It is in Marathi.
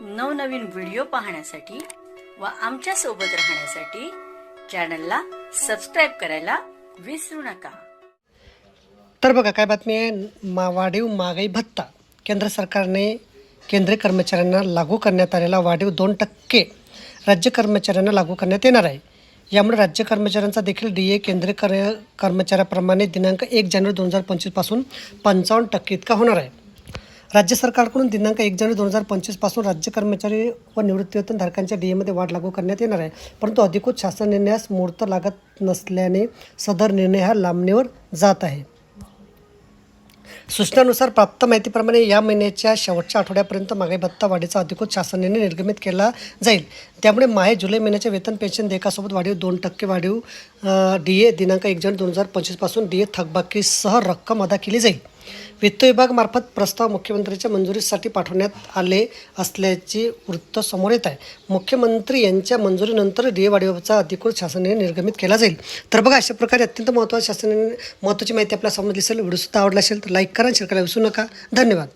नवनवीन व्हिडिओ पाहण्यासाठी व आमच्यासोबत राहण्यासाठी चॅनलला सबस्क्राईब करायला विसरू नका. तर बघा काय बातमी आहे? मा वाढीव महागाई भत्ता. केंद्र सरकारने केंद्रीय कर्मचाऱ्यांना लागू करण्यात आलेला वाढीव दोन टक्के राज्य कर्मचाऱ्यांना लागू करण्यात येणार आहे. यामुळे राज्य कर्मचाऱ्यांचा देखील डी ए केंद्रीय कर कर्मचाऱ्याप्रमाणे दिनांक एक जानेवारी दोन हजार पंचवीसपासून पंचावन्न टक्के इतका होणार आहे. राज्य सरकारकडून दिनांक एक जानेवारी दोन हजार पंचवीसपासून राज्य कर्मचारी व निवृत्तीवेतनधारकांच्या डी एमध्ये वाढ लागू करण्यात येणार आहे. परंतु अधिकृत शासन निर्णयास मुहूर्त लागत नसल्याने सदर निर्णय हा लांबणीवर जात आहे. सूचनानुसार प्राप्त माहितीप्रमाणे या महिन्याच्या शेवटच्या आठवड्यापर्यंत महागाई भत्ता वाढीचा अधिकृत शासनाने निर्गमित केला जाईल. त्यामुळे माहे जुलै महिन्याच्या वेतन पेन्शन देयकासोबत वाढीव दोन टक्के वाढीव डी ए दिनांक एक जानेवारी दोन हजार पंचवीसपासून डी ए थकबाकीसह रक्कम अदा केली जाईल. वित्त विभागामार्फत प्रस्ताव मुख्यमंत्र्यांच्या मंजुरीसाठी पाठवण्यात आले असल्याचे वृत्त समोर येत आहे. मुख्यमंत्री यांच्या मंजुरीनंतर डी वाढीबाबतचा अधिकृत शासनाने निर्गमित केला जाईल. तर बघा अशा प्रकारे अत्यंत महत्त्वाच्या शासनाने महत्त्वाची माहिती आपल्यासमोर असेल व्हिडिओसुद्धा आवडला असेल तर लाईक करा शेअर करायला विसरू नका. धन्यवाद.